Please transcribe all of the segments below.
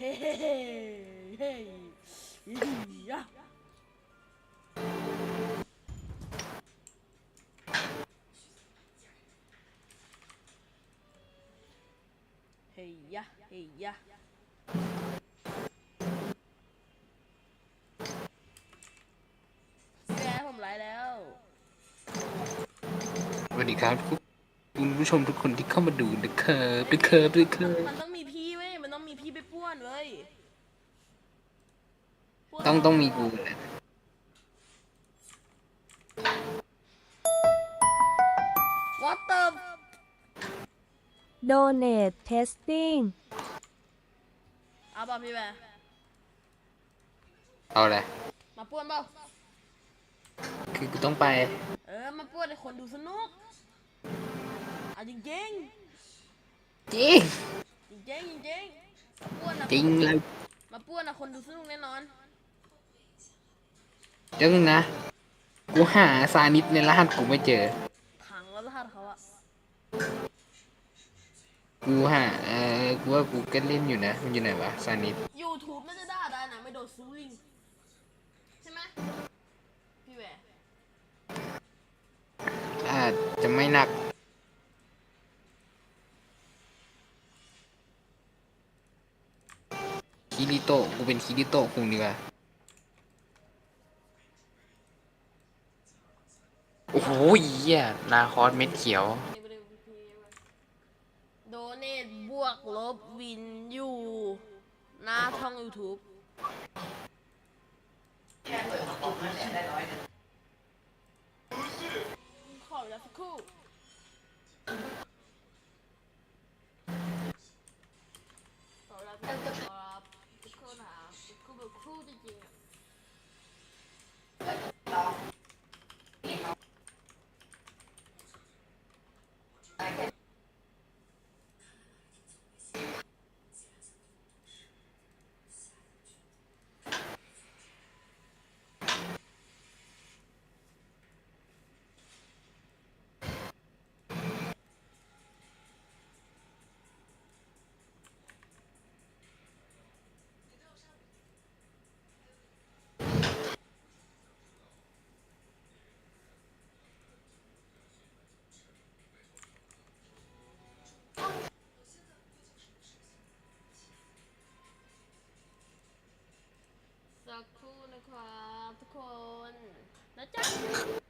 เฮ้เฮ้เฮ้เฮ้อียะเฮ้ยะเฮ้ยะแกผมไลฟ์แล้วสวัสดีครับ คุณผู้ชมทุกคนที่เข้ามาดูนะครับนะครับนะครับ มันต้องมีพี่เว้ย มันต้องมีพี่ไปป้วนเว้ยป้วน ต้องต้องมีกูแหละวอเตอร์ Donate Testing เอาป่ะพี่แบร์เอาแหละมาป้วนเปล่าคือกูต้องไป เออ มาป้วนให้คนดูสนุกเอาจริงจริงจริงจริงจริงจริงๆมาป้วนนะจริงเลย มาป้วนนะคนดูสนุกแน่นอน เดี๋ยวนึงนะ กูหาซานิดในรหัสกูไม่เจอ ถังแล้วรหัสเขาอะกูหาเออกูว่ากูก็เล่นอยู่นะ มันอยู่ไหนวะซานิดยูทูบน่าจะได้ได้นะไม่โดนซูลิงใช่ไหมพี่แบร์อาจจะไม่หนัก คิริโตะกูเป็นคิริโตะคุงดีกว่า โอ้โหเหี้ยนาคอสเม็ดเขียว โดเนทบวกลบวินอยู่หน้าช่อง YouTube ขอเวลาสักครู่ขอเวลาสักครู่ครับสักครู่นะครับสักครู่แบบครู่จริงๆอะ 加油！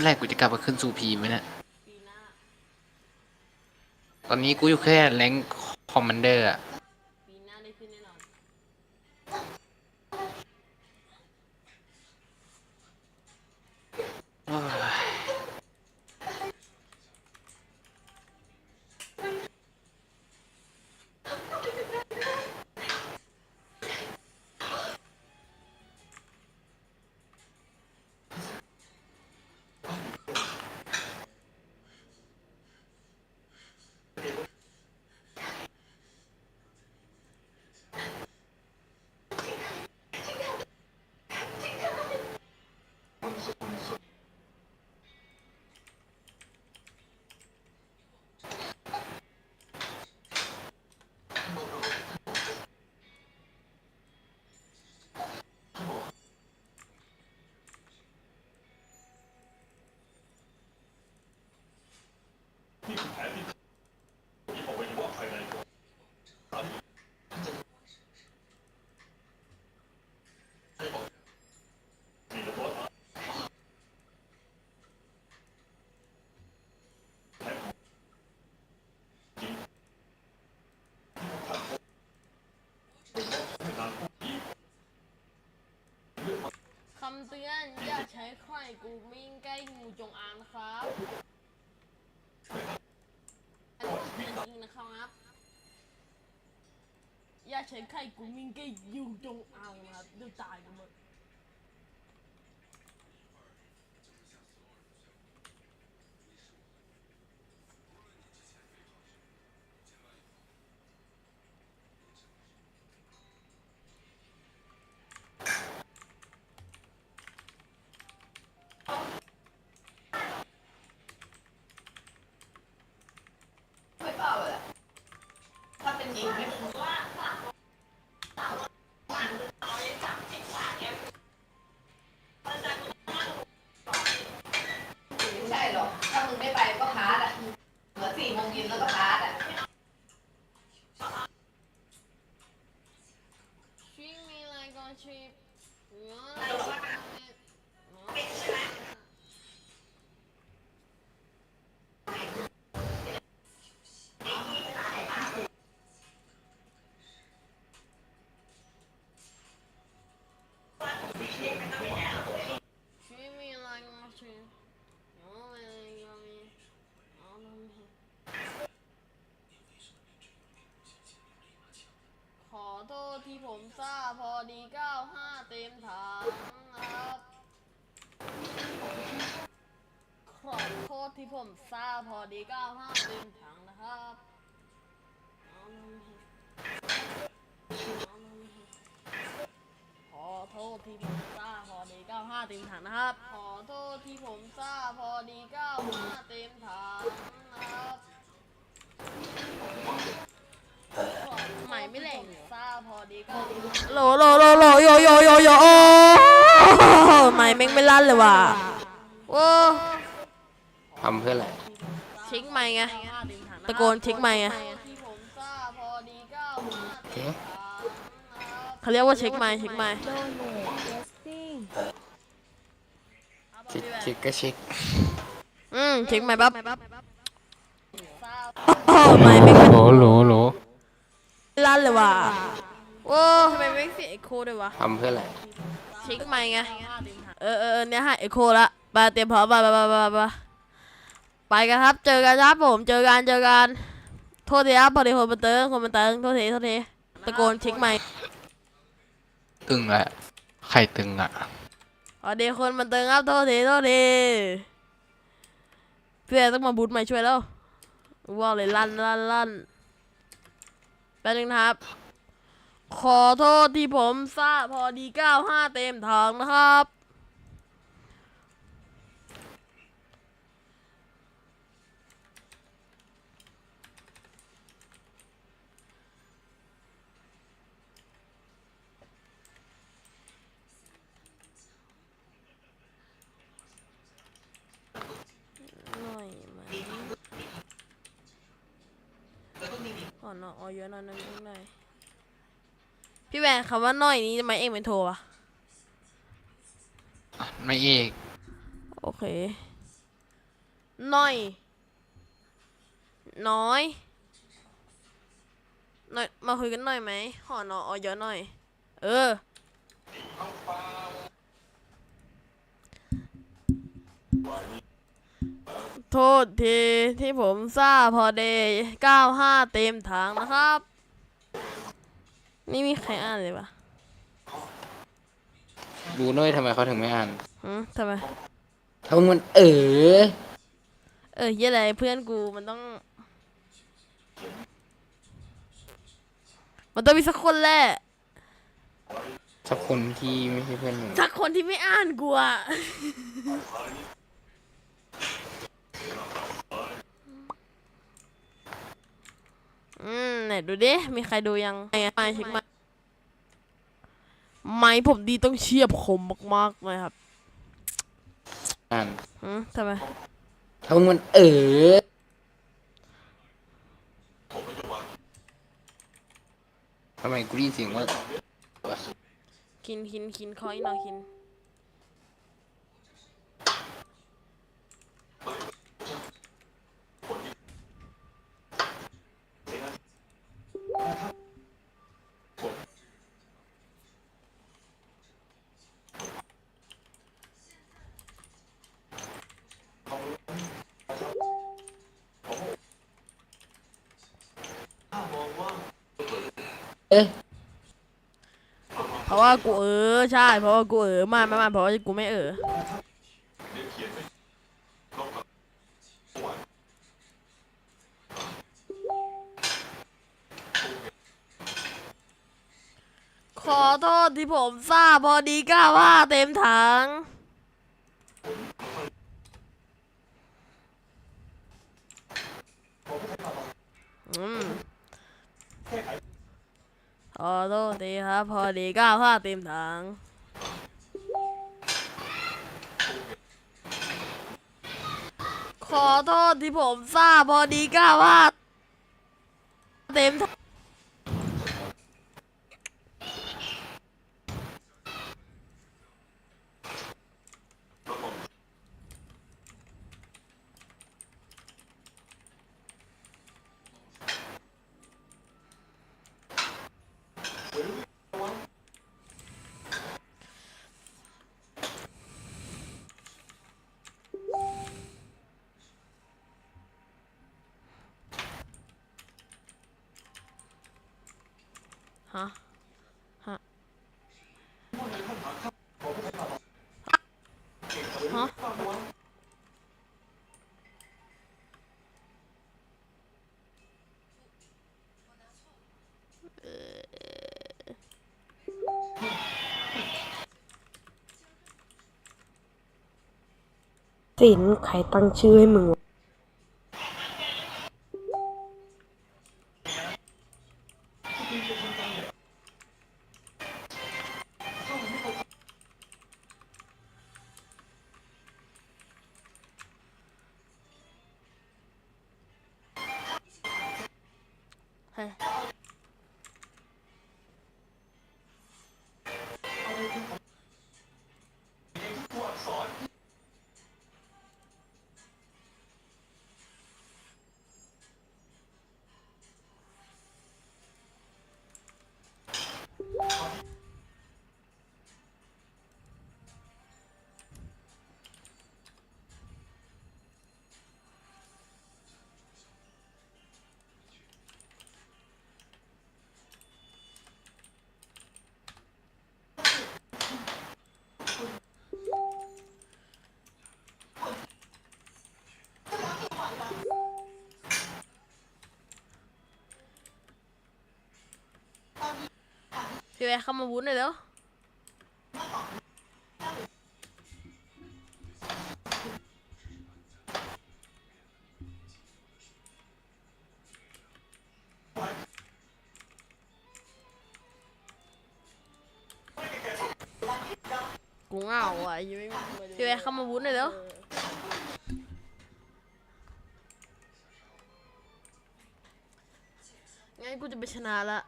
อ้ยไม่แรกกูจะกลับมาขึ้นสู่พีไหมเนี่ยตอนนี้กูอยู่แค่แรงคอมมานเดอร์อะ คำเตือนอย่าใช้ไข่กูมิ่งใกล้งูจงอางนะครับ จริงนะครับ อย่าใช้ไข่กูมิงเกล้งูจงอางนะครับเดี๋ยวตายกันหมด 아이 쿠. ที่ผมซ่าพอดี 95 เต็มถังครับขอโทษที่ผมซ่าพอดี 95 เต็มถังนะครับขอโทษที่ผมซ่าพอดี 95 เต็มถังนะครับ ขอโทษที่ผมซ่าพอดี 95 เต็มถัง ไม่แหลงซาพอดีก็โหลโหลโหลโหลโยโยโยโยโอ้ใหม่แม่งไม่ลั่นเลยว่ะโอ้ทำเพื่ออะไรเช็คใหม่ไงตะโกนเช็คใหม่ไงเอ๊ะเขาเรียกว่าเช็คใหม่เช็คใหม่โดเนทเทสติ้งเช็คเช็คก็เช็คอืมเช็คใหม่ปั๊บโอ้ใหม่แม่งไม่โหลโหลโหล ลั่นเลยว่ะโอ้ทำไมไม่เสียเอ็กโคด้วยวะทำเพื่ออะไรเช็คใหม่ไงเออเออเออเนี่ยหายเอโคละไปเตรียมพร้อมไปไปไปไปไปไปไปกันครับ เจอกันครับผมเจอกันเจอกันโทษทีครับพอดีคนมาเติงคนมาเติงโทษทีโทษทีตะโกนเช็คใหม่ตึงอะไข่ตึงอะพอดีคนมาเติงครับโทษทีโทษทีเพื่อนต้องมาบูทใหม่ช่วยแล้วว่าเลยลั่นลั่นลั่น แป๊บนึงนะครับ ขอโทษที่ผมซ่าพอดี95เต็มถังนะครับ หน่อย ไหมขอหน่อยเอาเยอะหน่อยหน่อยหน่อยพี่แหวนคำว่าหน่อยนี้ทำไมเองเป็นโทรวะไม่เอกโอเคหน่อย น้อยหน่อยมาคุยกันหน่อยไหมขอหน่อยเอาเยอะหน่อย เออ โทษทีที่ผมซ่าพอเดย์95 เต็มถังนะครับ นี่มีใครอ่านเลยวะดูหน่อยทำไมเขาถึงไม่อ่านหืมทำไมถ้ามึงมันเออเออเหี้ยอะไรเพื่อนกูมันต้อง มันต้องมีสักคนแหละ สักคนที่ไม่ใช่เพื่อนมึงสักคนที่ไม่อ่านกูอะ อืมไหนดูดิ มีใครดูยังไงไม่เช็คมาไม้ผมดีต้องเชียบคมมากๆเลยครับอ่านอืมทำไมทำไมมันเออทำไมกรีซินเสียงว่ากินกินกินคอยหนอยกิน ว่ากูเออใช่ เพราะว่ากูเออไมาไม่ไม่เพราะว่ากูไม่เออขอโทษที่ผมทราบพอดีก้าว่าเต็มถังอืม ขอโทษทีครับ พอดีก้าวพลาดเต็มถังขอโทษที่ผมทราบพอดีก้าวพลาดเต็มถัง ฮะ ฮะ ฮะ สินใครตั้งชื่อให้มึงวะ พี่แวะเข้ามาวุ้นหน่อยเร็วกูเหงาอะยังไม่มีพี่แวะเข้ามาวุ้นหน่อยเร็วงั้นกูจะไปชนะละ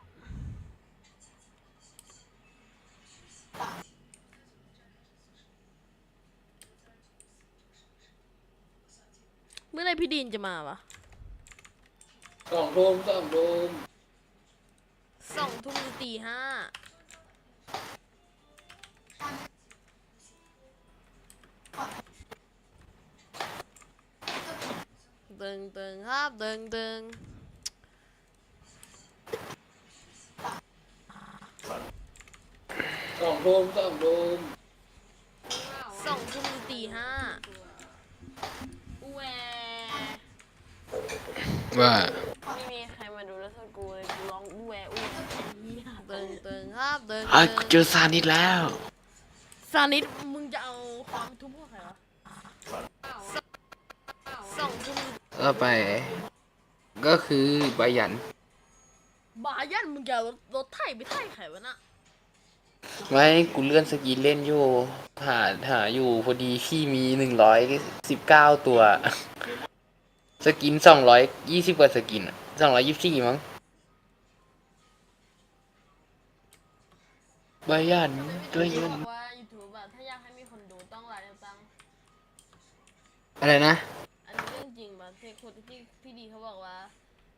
เมื่อไหร พี่ดีนจะมาวะสองโดมสองโดมสองทุ่มถึงตีห้าตึงตึงครับตึงตึงสองโดมสองโดมสองทุ่มถึงตีห้า ว่าไม่มีใครมาดูแล้วสักกูเลยกูร้องแหวอุ้ยตึงตึงครับตึงอะตึงเจอซานิดแล้ว ซานิดมึงจะเอาความทุบพวกใครวะสองทุ่มต่อไป ก็คือบายันบายันมึงจะเอารถไถไปไถใครวะน่ะไม่กูเลื่อนสกีเล่นอยู่ หาหาอยู่พอดีพี่มีหนึ่งร้อยสิบเก้าตัว สกินสองร้อยยี่สิบกว่าสกินสองร้อยยี่สิบสี่มั้งบายันพี่ด้วยพี่ยันบอกว่า YouTube อะถ้าอยากให้มีคนดูต้องไลฟ์ตังค์อะไรนะ อันนี้เรื่องจริงป่ะที่คนที่พี่ดีเขาบอกว่า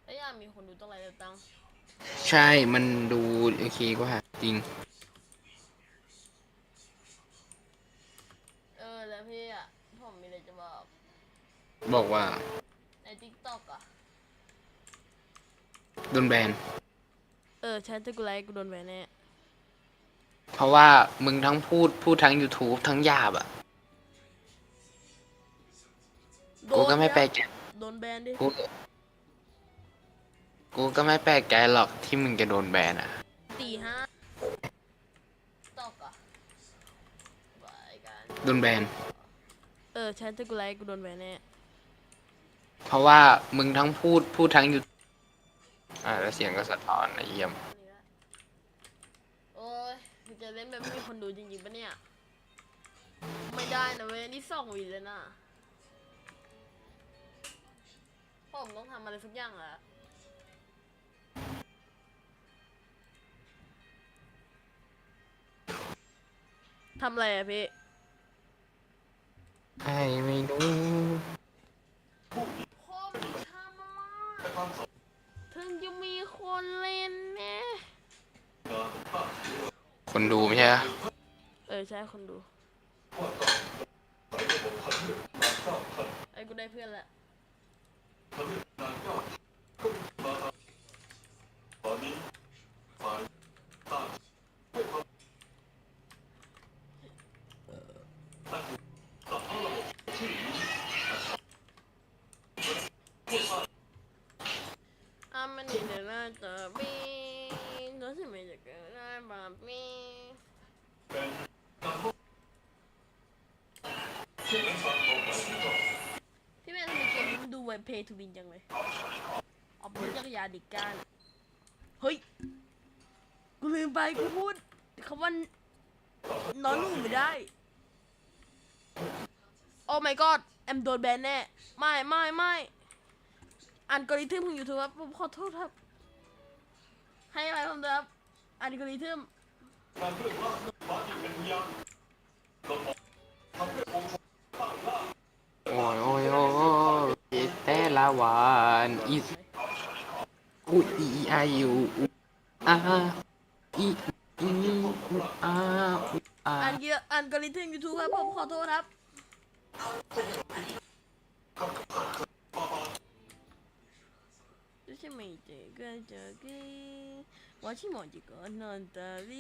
ถ้าอยากมีคนดูต้องไลฟ์ตังค์ใช่มันดูโอเคกว่าจริง เออแล้วพี่อะผมมีอะไรจะบอก บอกว่า ใน TikTok อะโดนแบน เออใช้ถ้ากูไลฟ์กูโดนแบนแน่เพราะว่ามึงทั้งพูดพูดทั้ง YouTube ทั้งหยาบอะกูก็ไม่แปลกใจโดนแบนดิ กูกูก็ไม่แปลกใจหรอกที่มึงจะโดนแบนอะ ตีห้าตอกอะบายกัน โดนแบน เออใช้ถ้ากูไลฟ์กูโดนแบนแน่ เพราะว่ามึงทั้งพูดพูดทั้ง YouTube อ่าแล้วเสียงก็สะท้อนนะเยี่ยมนี่ละโอ้ยมึงจะเล่นแบบไม่มีคนดูจริงๆปะเนี่ย ไม่ได้นะเว้ยนี่สองวีเลยนะผมต้องทำอะไรสักอย่างอะทำอะไรอะพี่ไอ้ไม่รู้ ผมทำอะไรถึงจะมีคนเล่นแน่ คน ดูไม่ใช่เหรอเออใช่คนดูไอ้กูได้เพื่อนแล้ว อามันนี่เดี๋ยวเราจะมีก็จะไม่จะเกิดได้แบบนี้พี่แม่ทำไมเกมนี้มันดู เพย์ทูวินจังเลยเอาพูดจักรยานดิก้านเฮ้ย กูลืมไปกูพูดคำว่านอนลูกไม่ได้ โอ้ my god แอมโดนแบนแน่ ไม่ไม่ไม่อัลกริทึมของ YouTube ครับผมขอโทษครับ ให้อะไรผมด้วยครับอัลกริทึมโอ้ยโอ้ยโอ้ย ละวันอีอุอีอายูอุอาอีอีอุอาอุอา อันเกียอัลกอริทึม YouTube ครับ ผมขอโทษครับ 就是没这个这个，我去摸这个弄的里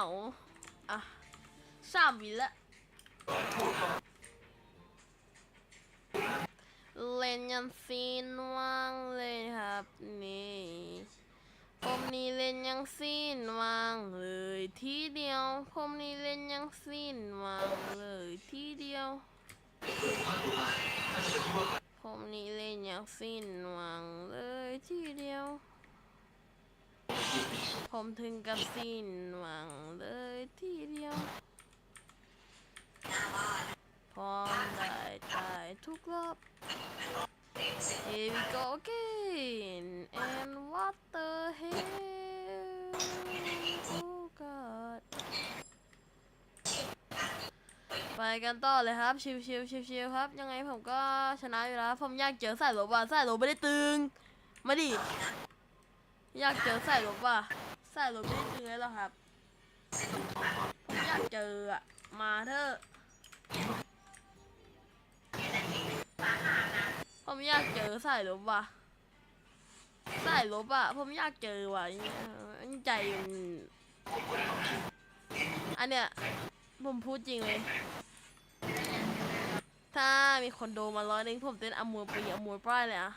าอะสามวิละเล่นยันซีนว่างเลยครับนี่ผมนี่เล่นยังซีนว่างเลยทีเดียวผมนี่เล่นยังซีนว่างเลยทีเดียวผมนี่เล่นยังซีนว่างเลยทีเดียว ผมถึงกับสิ้นหวังเลยทีเดียว พร้อมได้ตายทุกรอบ Here we go again and what the hell oh god ไปกันต่อเลยครับ ชิวชิวชิวชิวๆครับ ยังไงผมก็ชนะอยู่แล้ว ผมอยากเจอสายลบว่ะสายลบไม่ได้ตึง มาดิ อยากเจอสายลบว่ะ สายลบไม่ได้ตึงเลยหรอครับผมอยากเจออะมาเถอะผมอยากเจอสายลบว่ะสายลบอะ ผมอยากเจอว่ะอย่างเงี้ยใจอันเนี้ยผมพูดจริงเลย ถ้ามีคนโดมาร้อยนึงผมเต้นอมูลปีอมูลป้ายเลยอะ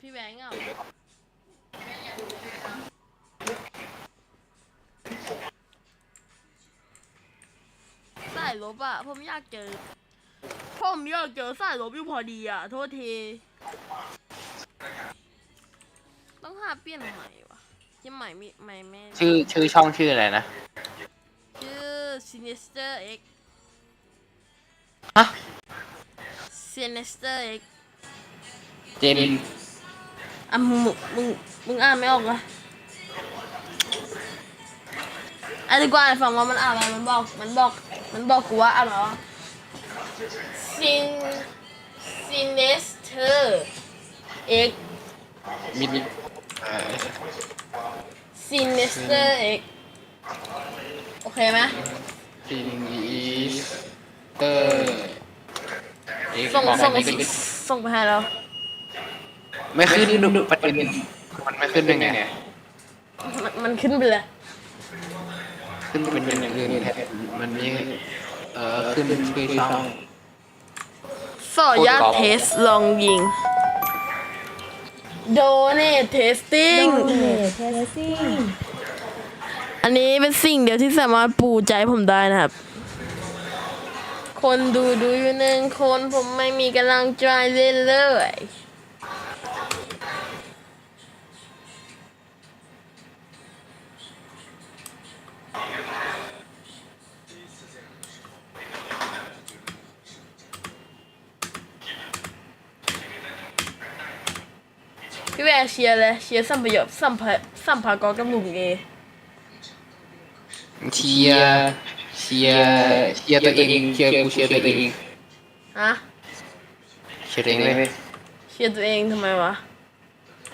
พี่แบงค์อะสาย ลบอะ ผมอยากเจอ ผมอยากเจอสายลบอยู่พอดีอะ โทษที ต้องหาเปลี่ยนใหม่วะยังใหม่มีใหม่แม่ชื่อชื่อช่องชื่ออะไรนะ ชื่อ Sinister X ฮะ Sinister X เจนอะมึงมึงมึงมึงอ่านไม่ออกเหรออะดีกว่าฟังว่ามันอ่านอะไรมันบอกมันบอก มันบอกกูว่าอ่านอะไรวะ Sin Sinister X มิดเอ่อ Sinister X โอเคไหมซินอีสเตอร์เอกส่งบอกส่งไม่ขึ้นส่งไปให้เราไม่ขึ้นดูประเด็นมันไม่ขึ้นได้ไงมันมันขึ้นไปเลย ขึ้นเป็นอย่างอื่นแทนมันมีเอ่อขึ้นชื่อช่องสอญาตเทสลองยิง โดเนทเทสติ้ง เทสซิ่งอันนี้เป็นสิ่งเดียวที่สามารถปูใจผมได้นะครับ คนดูดูอยู่หนึ่งคนผมไม่มีกำลังใจเล่นเลย พี่แวร์เชียร์เลยเชียร์สัมพยพสัมภสัมภากรกับหนุ่มเอเชียร์เชียร์เชียร์ตัวเองเชียร์กูเชียร์ตัวเองฮะเชียร์ตัวเองเลยเชียร์ตัวเองทำไมวะ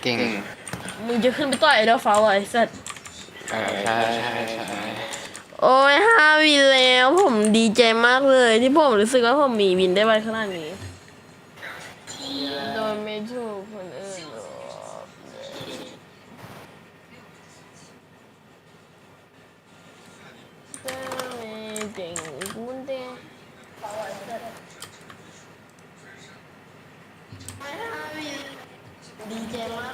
เก่งมึงจะขึ้นไปต่อยไอดอลฟ้าเหรอไอ้สัสเออใช่ใช่ใช่โอ้ยห้าวินแล้วผมดีใจมากเลย ที่ผมรู้สึกว่าผมมีวินได้ไวขนาดนี้โดยไม่ถูกคนอื่นหรอกแต่ ไม่เก่งกูเด้ดีใจมาก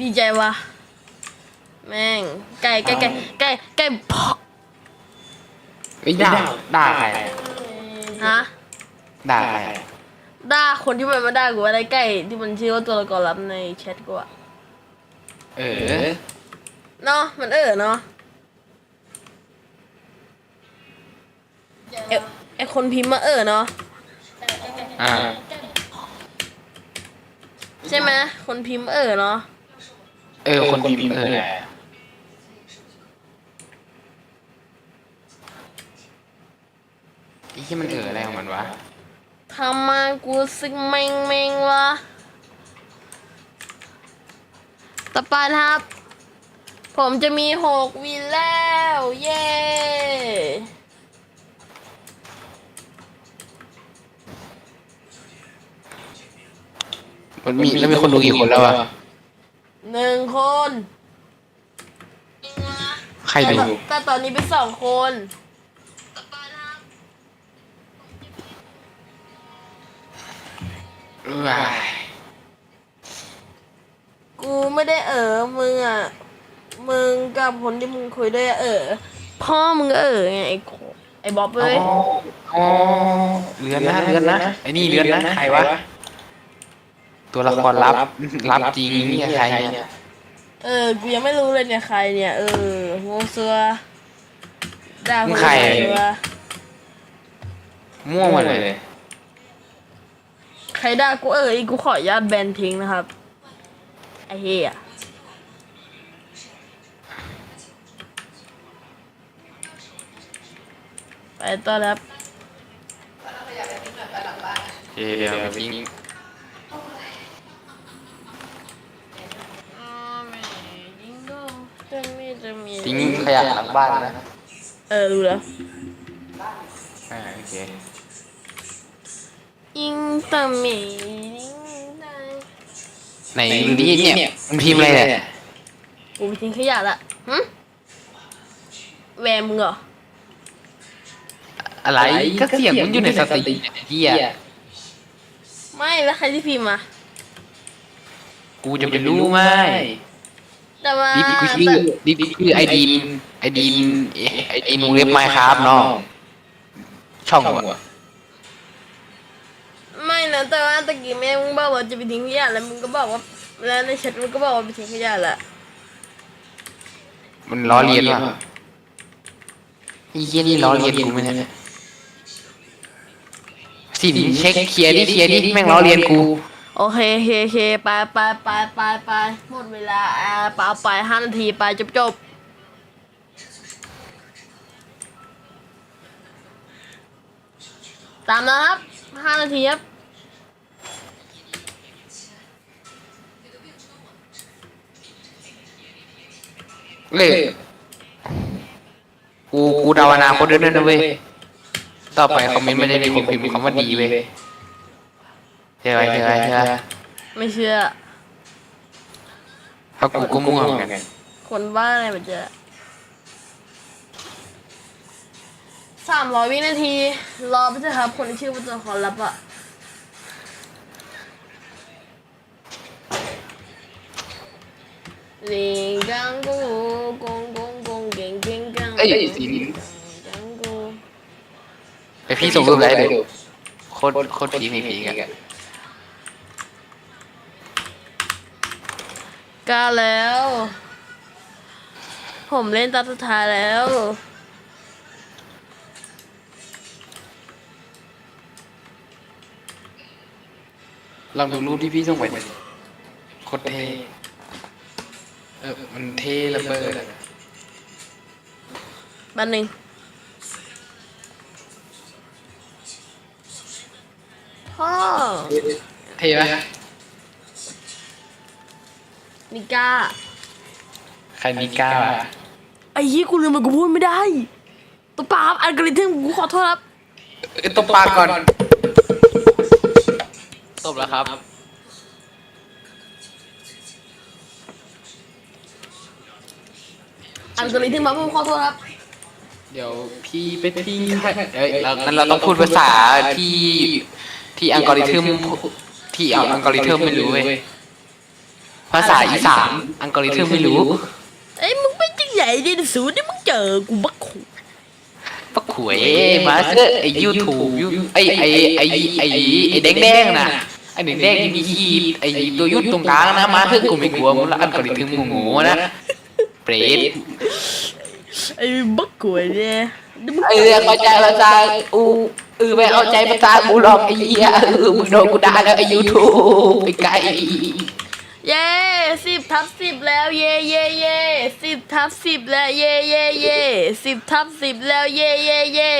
ดีใจวะแม่งไก่ไก่ไก่ไก่ไก่พอกเฮ้ยด่าด่าใครฮะด่าใครด่าคนที่มันมาด่ากูว่าได้ไก่ที่มันชื่อว่าตัวละครลับในแชทกูอะเออเนาะมันเออเนาะ ไอ้ไอคนพิมพ์มาเออเนาะอ่า ใช่ไหมคนพิมพ์เออเนาะเออ คนพิมพ์เออแหละไอ้ที่มันเอออะไรของมันวะทำมากูสึกเมงเมงวะต่อไปครับ ผมจะมีหกวินแล้ว เย้ มันมีแล้วมีคนดูกี่คนแล้วอะหนึ่งคนใครดูแต่แต่ตอนนี้เป็นสองคน ว้ายกูไม่ได้เออมึงอะ มึงกับคนที่มึงคุยด้วยอะเออ พ่อมึงก็เออไงไอ้โคไอ้บ๊อบเอ้ย อ๋อเรือนนะเรือนนะไอ้นี่เรือนนะใครวะ ตัวละครลับลับจริงนี่ใครเนี่ยเออ กูยังไม่รู้เลยเนี่ยใครเนี่ย เออโงซัวด่าคนใครซัวมั่วหมดเลย ใครด่ากูเอออีกกูขออนุญาตแบนทิ้งนะครับ ไอ้เหี้ยไปต่อแล้วครับเดี๋ยวทิ้ง จะ มีจะมีทิ้งขยะหลังบ้านนะเออรู้แล้วอ่าโอเคยิงตะหมียิงได้ไหนดูดิเนี่ยมันพิมพ์อะไรเนี่ยกูไปทิ้งขยะละหึแวมมึงเหรออะไรก็เสียงมันอยู่ในสติไอ้เหี้ยไม่แล้วใครที่พิมพ์อะกูจะไปรู้ไหม แต่ว่าดิกูชื่อดิคือไอดีนไอดีนไอดีนวงเล็บไมค์ครับเนาะช่องวะไม่นะแต่ว่าตะกี้แม่มึงบอกว่าจะไปทิ้งขยะแล้วมึงก็บอกว่าแล้วในแชทมึงก็บอกว่าไปทิ้งขยะแหละมันล้อเลียนวะไอ้เหี้ยนี่ล้อเลียนกูไหมเนี่ยสินเช็คเคลียร์ดิเคลียร์ดิแม่งล้อเลียนกู โอเคโอเคโอเคไปไปไปไปไปหมดเวลาอ่าเปล่าไปห้านาทีไปจบจบตามนะครับห้านาทีครับเลยกู กูเดาอนาคตด้วยนะเว้ย ต่อไปคอมเมนต์ไม่ได้มีคนพิมพ์คำว่าดีเว้ย ใช่ไหมใช่ไหมใช่ไหมไม่เชื่อเพราะกูก็มั่วเหมือนกันคนบ้าอะไรมันจะสามร้อยวินาที รอไปเถอะครับ คนที่ชื่อว่าตัวละครลับอะลิงกังกูกงกงกงเก่งเก่งกังเอ้ยสินกังกูไปพี่ส่งรูปอะไรให้ดูโคตรโคตรผีผีผีกัน กล้าแล้ว ผมเล่นตาสุดท้ายแล้วลองดูรูปที่พี่ส่งไปดิโคตรเท่เออ มันเท่ระเบิดอะบันหนึ่งพ่อ เท่ไหม นิก้า ใครมีกล้าวะไอ้ยี่กูลืมมันกูพูดไม่ได้ตัวปราบอัลกอริทึมกูขอโทษครับเอ้ยตบปากก่อนตบแล้วครับ อัลกอริทึมมาผมขอโทษครับ เดี๋ยวพี่ไปที่เอ้ยเรางั้นเราต้องพูดภาษาที่ที่อัลกอริทึมที่เอาอัลกอริทึมไม่รู้เว้ย ภาษาอีสานอัลกอริทึมไม่รู้ เอ้ยมึงไม่จริงใหญ่ดิสูนี่มึงเจอกูบักขู่ปักขวยมาเถอะไอยูทูบไอไอไอไอไอแดงแดงๆน่ะไอแดงแดงๆที่มีขีดไอตัวยุดตรงกลางนะมาเถอะกูไม่กลัวมึงละอัลกอริทึมโง่ๆนะเปรตไอ้บักขู่เนี่ยเดี๋ยวมึงไอ้เรื่องเข้าใจภาษาอูเออไม่เข้าใจภาษากูหรอกไอ้เหี้ยเออมึงโดนกูด่าแล้วไอ้ยูทูบไอ้ไก่ เย้สิบทับสิบแล้วเย่เย่เย่สิบทับสิบแล้วเย่เย่เย่สิบทับสิบแล้วเย่เย่เย่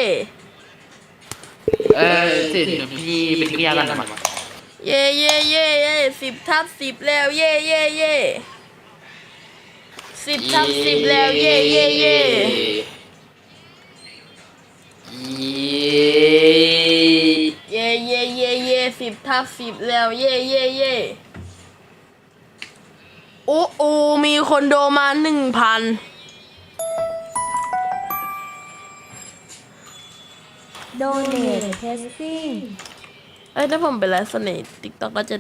เออเสร็จเดี๋ยวพี่ไปทิ้งยากันมาเย่เย่เย่เย่สิบทับสิบแล้วเย่เย่เย่สิบทับสิบแล้วเย่เย่เย่เย้เย่เย่เย่เย่สิบทับสิบแล้วเย่เย่เย่โอ้โอมีคนโดมาหนึ่งพันโดเนทเทสติ้งเอ้ยถ้าผมไปไลฟ์สดในติ๊กต็อกก็จะ